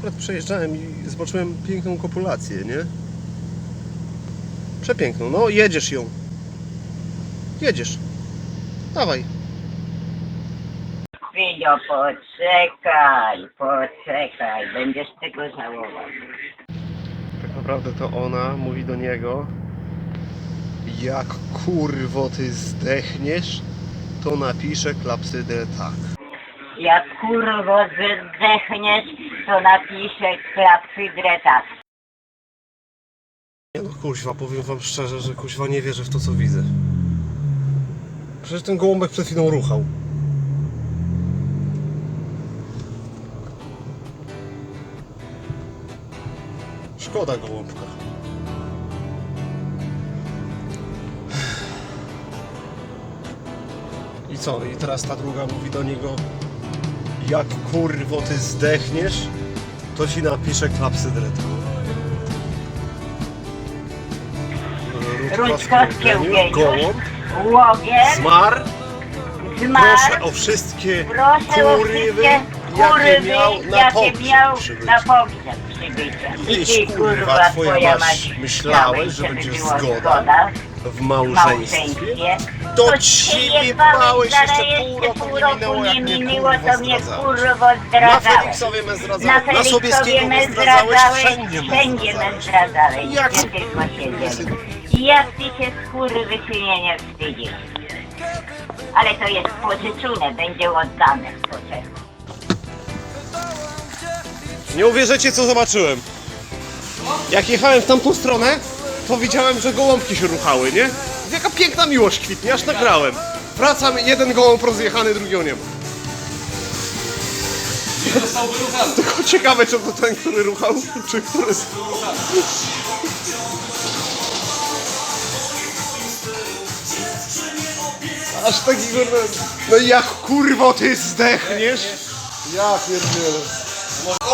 Akurat przejeżdżałem i zobaczyłem piękną kopulację, nie? Przepiękną. No, jedziesz ją. Jedziesz. Dawaj. Chwilio, poczekaj, poczekaj, będziesz tego żałował. Tak naprawdę to ona mówi do niego Jak kurwo ty zdechniesz, to napiszę klapsydrę tak. Jak kurwo zdechniesz, to napiszę klapsydrę tak. Nie no kuźwa, powiem wam szczerze, że kuźwa nie wierzę w to co widzę. Przecież ten gołąbek przed chwilą ruchał. Szkoda gołąbka. I co? I teraz ta druga mówi do niego Jak kurwo ty zdechniesz, to ci napiszę klapsydrę. Ruczkowskie Gołąb uwięzisz, łogier, zmarł. zmarł, Proszę o wszystkie proszę o kurwy, wszystkie jakie kurwy, miał na jakie pogrzeb przybyć. na pogrzeb przybycia. I kurwa, twoja mać myślałeś, że żeby będzie była zgoda w małżeństwie. To ciebie bałeś, jeszcze pół roku nie minęło, nie jak mnie minęło, kurwa to mnie zdradzałeś. kurwo Na. Feliksowie me Na zdradzałeś, na Sobieskiego me zdradzałeś, wszędzie me zdradzałeś. Jak-. I jak ty się skurwy się nie wstydzisz. Ale to jest pożyczone, będzie oddane w poczekach. Nie uwierzycie co zobaczyłem. Jak jechałem w tamtą stronę, to widziałem, że gołąbki się ruchały, nie? Jaka piękna miłość kwitnie, aż nagrałem. Wracam, jeden gołąb rozjechany, drugiego nie ma. Nie został wyruchany. Tylko ciekawe, czy to ten, który ruchał, czy który... Aż taki kurde... No jak kurwo ty zdechniesz? Ja pierdzielę. Kurwa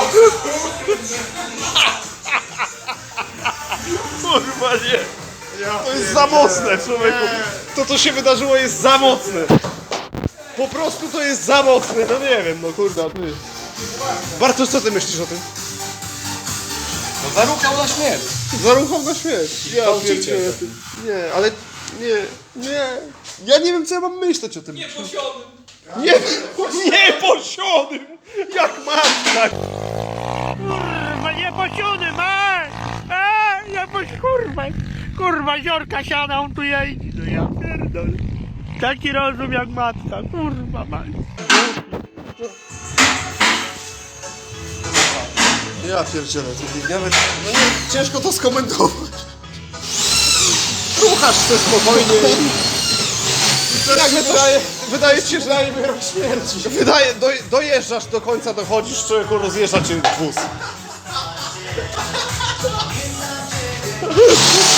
nie. To jest za mocne, człowieku. To, co się wydarzyło, jest za mocne. Po prostu to jest za mocne, no nie wiem, no kurde, a ty... Bartosz, co ty myślisz o tym? No zaruchał na śmierć. Zaruchał na śmierć. Ja pierdzielę. Nie, ale nie, nie. Ja nie wiem, co ja mam myśleć o tym. Nie Posiony. Nie, nie posionym! Jak matka! Kurwa, nie posiony, kurwa, kurwa, ziorka siada, on tu jeździ, no ja pierdolę. Taki rozum jak matka, kurwa, ma. Ja pierdzielę, ty nawet no nie, ciężko to skomentować. Ruchasz się spokojnie i nagle wydaje, wydaje ci się, że daje wyrok śmierci. Wydaje, do, dojeżdżasz do końca, dochodzisz, człowieku rozjeżdża cię wóz. Oh,